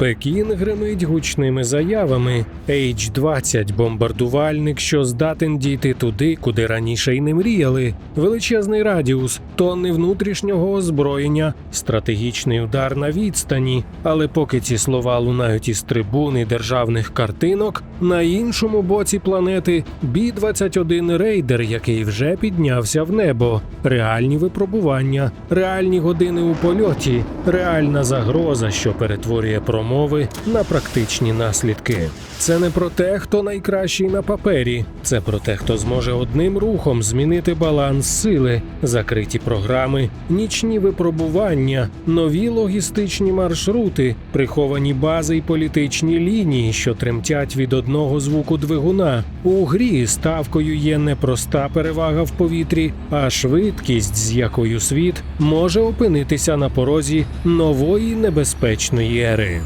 Пекін гримить гучними заявами. H-20 – бомбардувальник, що здатен дійти туди, куди раніше й не мріяли. Величезний радіус, тонни внутрішнього озброєння, стратегічний удар на відстані. Але поки ці слова лунають із трибуни державних картинок, на іншому боці планети Бі-21 рейдер, який вже піднявся в небо, реальні випробування, реальні години у польоті, реальна загроза, що перетворює промови на практичні наслідки. Це не про те, хто найкращий на папері, це про те, хто зможе одним рухом змінити баланс сили, закриті програми, нічні випробування, нові логістичні маршрути, приховані бази й політичні лінії, що тремтять від одного звуку двигуна. У грі ставкою є не проста перевага в повітрі, а швидкість, з якою світ може опинитися на порозі нової небезпечної ери.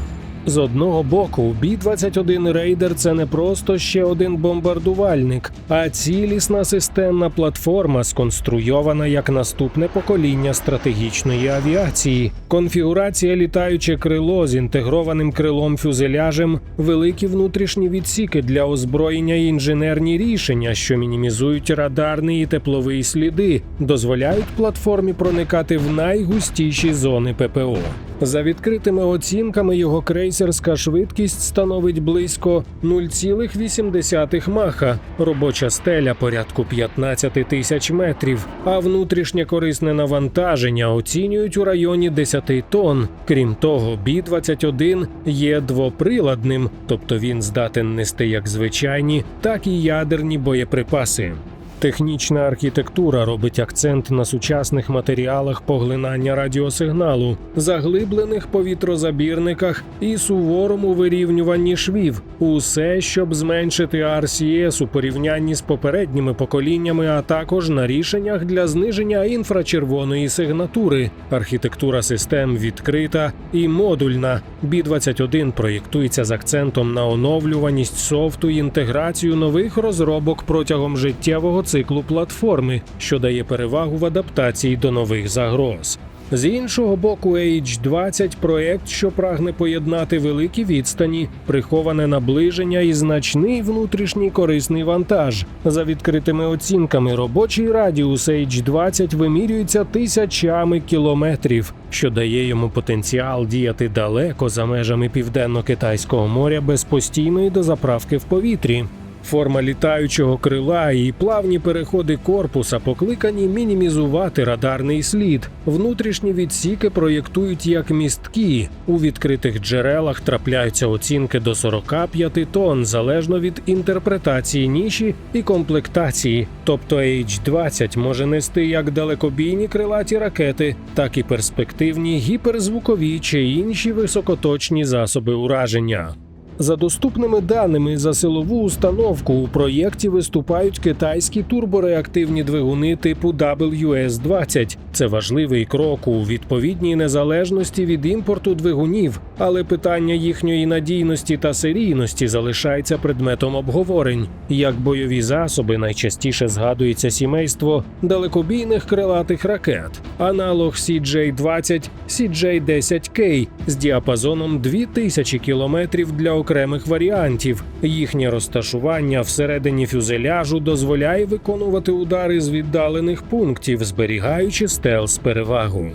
З одного боку, Бі-21 рейдер це не просто ще один бомбардувальник, а цілісна системна платформа, сконструйована як наступне покоління стратегічної авіації, конфігурація літаюче крило з інтегрованим крилом фюзеляжем, великі внутрішні відсіки для озброєння і інженерні рішення, що мінімізують радарний і тепловий сліди, дозволяють платформі проникати в найгустіші зони ППО. За відкритими оцінками, його крейсерська швидкість становить близько 0,8 маха, робоча стеля порядку 15 тисяч метрів, а внутрішнє корисне навантаження оцінюють у районі 10 тонн. Крім того, Бі-21 є двоприладним, тобто він здатен нести як звичайні, так і ядерні боєприпаси. Технічна архітектура робить акцент на сучасних матеріалах поглинання радіосигналу, заглиблених повітрозабірниках і суворому вирівнюванні швів. Усе, щоб зменшити RCS у порівнянні з попередніми поколіннями, а також на рішеннях для зниження інфрачервоної сигнатури. Архітектура систем відкрита і модульна. B21 проєктується з акцентом на оновлюваність софту і інтеграцію нових розробок протягом життєвого циклу платформи, що дає перевагу в адаптації до нових загроз. З іншого боку, H20 – проект, що прагне поєднати великі відстані, приховане наближення і значний внутрішній корисний вантаж. За відкритими оцінками, робочий радіус H20 вимірюється тисячами кілометрів, що дає йому потенціал діяти далеко за межами південно-китайського моря без постійної дозаправки в повітрі. Форма літаючого крила і плавні переходи корпуса покликані мінімізувати радарний слід. Внутрішні відсіки проєктують як містки. У відкритих джерелах трапляються оцінки до 45 тонн, залежно від інтерпретації ніші і комплектації. Тобто H-20 може нести як далекобійні крилаті ракети, так і перспективні гіперзвукові чи інші високоточні засоби ураження. За доступними даними за силову установку у проєкті виступають китайські турбореактивні двигуни типу WS-20. Це важливий крок у відповідній незалежності від імпорту двигунів, але питання їхньої надійності та серійності залишається предметом обговорень. Як бойові засоби найчастіше згадується сімейство далекобійних крилатих ракет, аналог CJ-20 CJ-10K з діапазоном 2000 км для окремих варіантів. Їхнє розташування всередині фюзеляжу дозволяє виконувати удари з віддалених пунктів, зберігаючи стелс перевагу.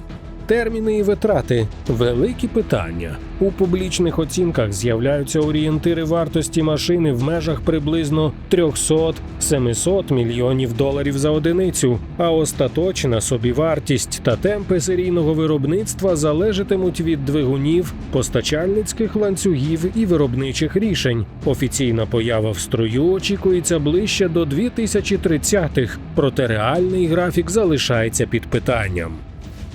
Терміни і витрати великі питання. У публічних оцінках з'являються орієнтири вартості машини в межах приблизно 300-700 мільйонів доларів за одиницю. А остаточна собівартість та темпи серійного виробництва залежатимуть від двигунів, постачальницьких ланцюгів і виробничих рішень. Офіційна поява в строю очікується ближче до 2030-х, проте реальний графік залишається під питанням.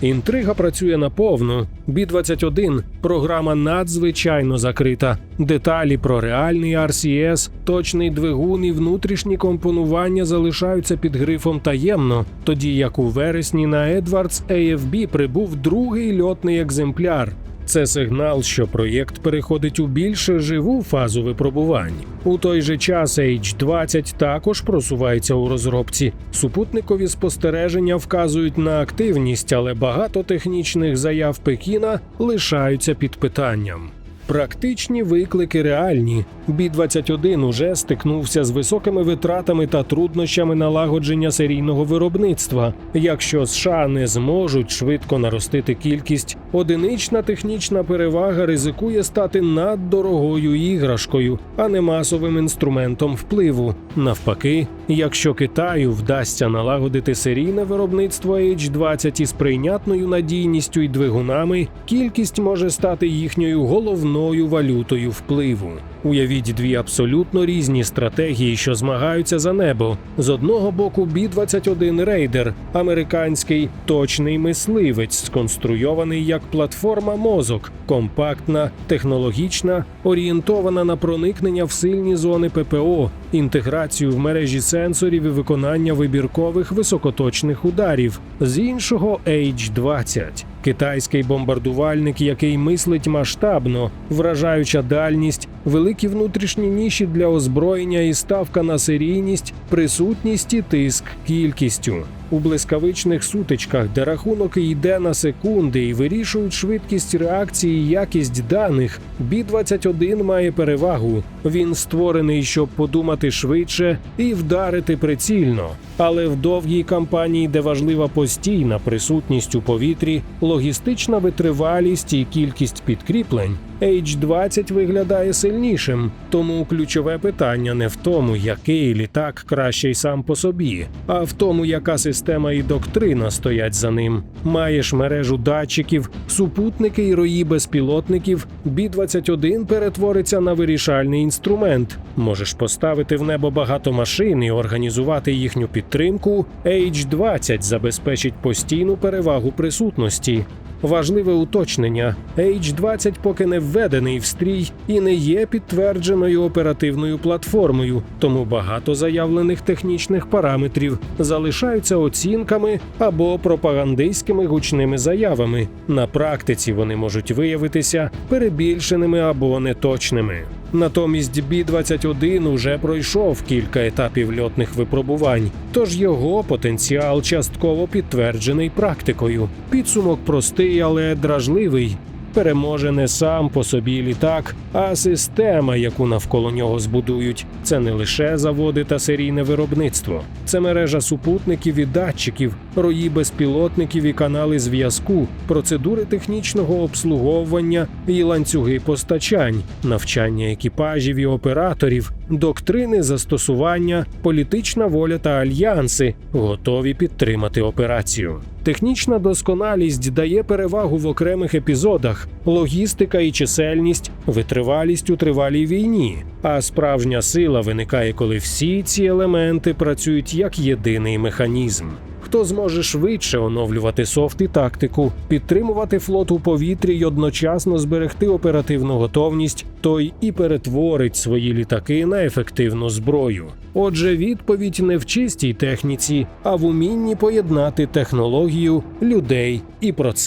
Інтрига працює наповну. Бі-21 – програма надзвичайно закрита. Деталі про реальний RCS, точний двигун і внутрішні компонування залишаються під грифом таємно, тоді як у вересні на Edwards AFB прибув другий льотний екземпляр. Це сигнал, що проєкт переходить у більш живу фазу випробувань. У той же час H20 також просувається у розробці. Супутникові спостереження вказують на активність, але багато технічних заяв Пекіна лишаються під питанням. Практичні виклики реальні. Бі-21 уже стикнувся з високими витратами та труднощами налагодження серійного виробництва. Якщо США не зможуть швидко наростити кількість, одинична технічна перевага ризикує стати наддорогою іграшкою, а не масовим інструментом впливу. Навпаки, якщо Китаю вдасться налагодити серійне виробництво H-20 із прийнятною надійністю і двигунами, кількість може стати їхньою головною валютою впливу. Уявіть дві абсолютно різні стратегії, що змагаються за небо. З одного боку, Бі-21 рейдер, американський точний мисливець, сконструйований як платформа мозок, компактна, технологічна, орієнтована на проникнення в сильні зони ППО, інтеграцію в мережі сенсорів і виконання вибіркових високоточних ударів. З іншого H-20 – китайський бомбардувальник, який мислить масштабно, вражаюча дальність, великі внутрішні ніші для озброєння і ставка на серійність, присутність і тиск кількістю. У блискавичних сутичках, де рахунок йде на секунди і вирішують швидкість реакції і якість даних, Бі-21 має перевагу. Він створений, щоб подумати швидше і вдарити прицільно. Але в довгій кампанії, де важлива постійна присутність у повітрі, логістична витривалість і кількість підкріплень, H-20 виглядає сильнішим. Тому ключове питання не в тому, який літак кращий сам по собі, а в тому, яка система і доктрина стоять за ним. Маєш мережу датчиків, супутники і рої безпілотників. Бі-21 перетвориться на вирішальний інструмент. Можеш поставити в небо багато машин і організувати їхню підтримку. H-20 забезпечить постійну перевагу присутності. Важливе уточнення: H-20 поки не введений в стрій і не є підтвердженою оперативною платформою, тому багато заявлених технічних параметрів залишаються оцінками або пропагандистськими гучними заявами. На практиці вони можуть виявитися перебільшеними або неточними. Натомість Бі-21 уже пройшов кілька етапів льотних випробувань, тож його потенціал частково підтверджений практикою. Підсумок простий, але дражливий. Переможе не сам по собі літак, а система, яку навколо нього збудують. Це не лише заводи та серійне виробництво, це мережа супутників і датчиків, рої безпілотників і канали зв'язку, процедури технічного обслуговування і ланцюги постачань, навчання екіпажів і операторів, доктрини застосування, політична воля та альянси, готові підтримати операцію. Технічна досконалість дає перевагу в окремих епізодах, логістика і чисельність, витривалість у тривалій війні. А справжня сила виникає, коли всі ці елементи працюють як єдиний механізм. Хто зможе швидше оновлювати софт і тактику, підтримувати флот у повітрі й одночасно зберегти оперативну готовність, той і перетворить свої літаки на ефективну зброю. Отже, відповідь не в чистій техніці, а в умінні поєднати технологію, людей і процес.